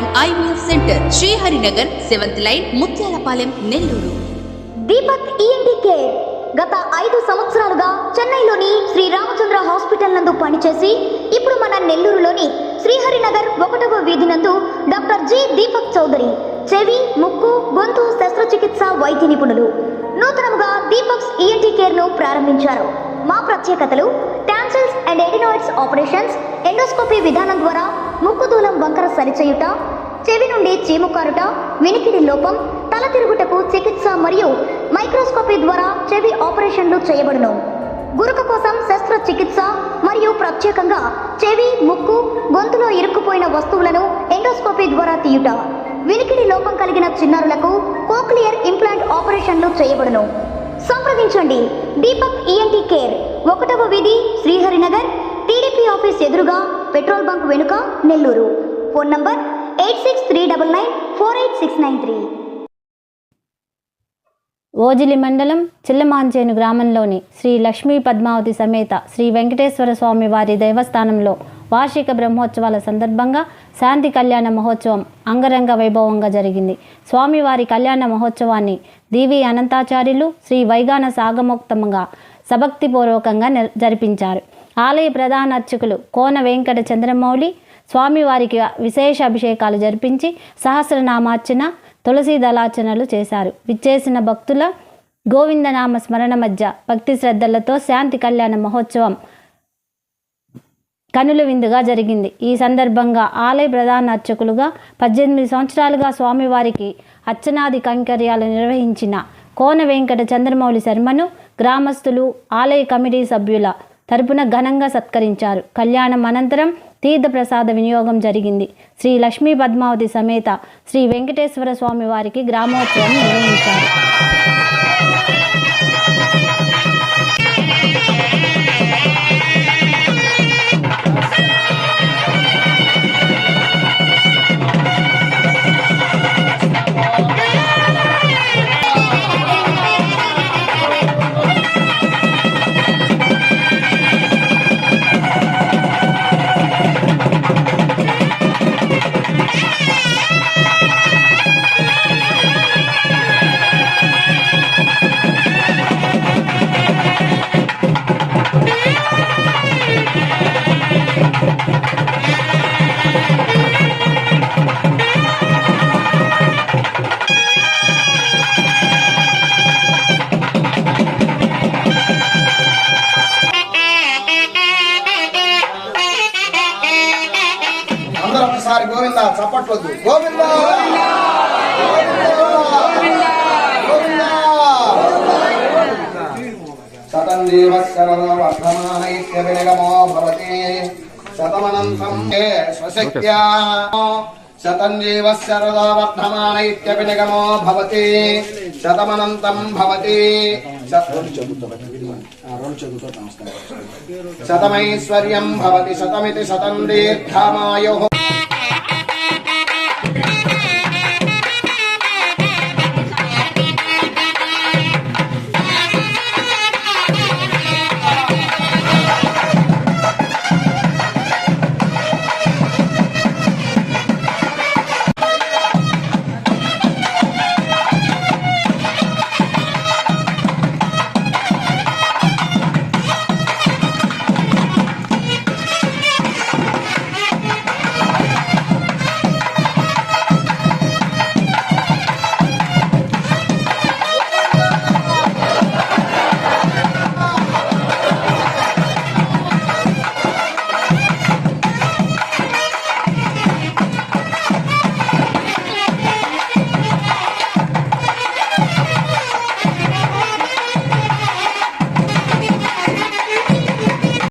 and IVF centre Sriharinagar seventh line Muthyalapalem Nellore Deepak ENT care గత ఐదు సంవత్సరాలుగా చెన్నైలోని శ్రీ రామచంద్ర హాస్పిటల్ నందు పనిచేసి ఇప్పుడు మన నెల్లూరులోని శ్రీహరినగర్ ఒకటవ వీధి నందు డాక్టర్ జి దీపక్ చౌదరి చెవి ముక్కు గొంతు శస్త్రచికిత్స వైద్య నిపుణులు. నూతనముగా దీపక్స్ ఈఎన్టీ కేర్ను ప్రారంభించారు. మా ప్రత్యేకతలు tonsils and adenoids operations endoscopy విధానం ద్వారా ముక్కు దూలం వంకర సరిచేయుట చెవి నుండి చీము కారుట వినికిడి లోపం తల తిరుగుటకు చికిత్స మరియు మైక్రోస్కోపీ ద్వారా చెవి ఆపరేషన్లు చేయబడును. గురుక కోసం శస్త్రచికిత్స మరియు ప్రత్యేకంగా చెవి ముక్కు గొంతులో ఇరుక్కుపోయిన వస్తువులను ఎండోస్కోపీ ద్వారా తీయుట. వినికిడి లోపం కలిగిన చిన్నారులకు కోక్లియర్ ఇంప్లాంట్ ఆపరేషన్లు చేయబడును. సంప్రదించండి. దీపక్ ఈఎన్టీ కేర్ ఒకటవ వీధి ఆఫీస్ ఎదురుగా పెట్రోల్ బంక్ వెనుక Nellore. Phone number eight six three double nine four eight six nine three. Ozili మండలం చిల్లమాంచేను గ్రామంలోని శ్రీ లక్ష్మీ పద్మావతి సమేత శ్రీ వెంకటేశ్వర స్వామి వారి దేవస్థానంలో వార్షిక బ్రహ్మోత్సవాల సందర్భంగా శాంతి కళ్యాణ మహోత్సవం అంగరంగ వైభవంగా జరిగింది. స్వామివారి కళ్యాణ మహోత్సవాన్ని దేవి అనంతాచార్యులు శ్రీ వైగాన సాగమోక్తంగా సభక్తిపూర్వకంగా జరిపించారు. ఆలయ ప్రధాన అర్చకులు కోన వెంకట చంద్రమౌళి స్వామివారికి విశేష అభిషేకాలు జరిపించి సహస్రనామార్చన తులసి దళార్చనలు చేశారు. విచ్చేసిన భక్తుల గోవిందనామ స్మరణ మధ్య భక్తి శ్రద్ధలతో శాంతి కళ్యాణ మహోత్సవం కనుల విందుగా జరిగింది. ఈ సందర్భంగా ఆలయ ప్రధాన అర్చకులుగా పద్దెనిమిది సంవత్సరాలుగా స్వామివారికి అర్చనాది కైంకర్యాలు నిర్వహించిన కోన వెంకట చంద్రమౌళి శర్మను గ్రామస్తులు ఆలయ కమిటీ సభ్యుల తరపున ఘనంగా సత్కరించారు. కళ్యాణం అనంతరం తీర్థప్రసాద వినియోగం జరిగింది. శ్రీ లక్ష్మీ పద్మావతి సమేత శ్రీ వెంకటేశ్వర స్వామి వారికి గ్రామోత్సవం నిర్వహించారు. గోవింద చప్పట్లొద్దు గోవింద శతం భవతి శతమనంతం ఏ స్వశక్త్యా శతం జీవశరవర్ధమానైత్యవినిగమో భవతి శతమనంతం భవతి శతమైశ్వర్యం భవతి శతమితి శతం దీర్ఘమాయు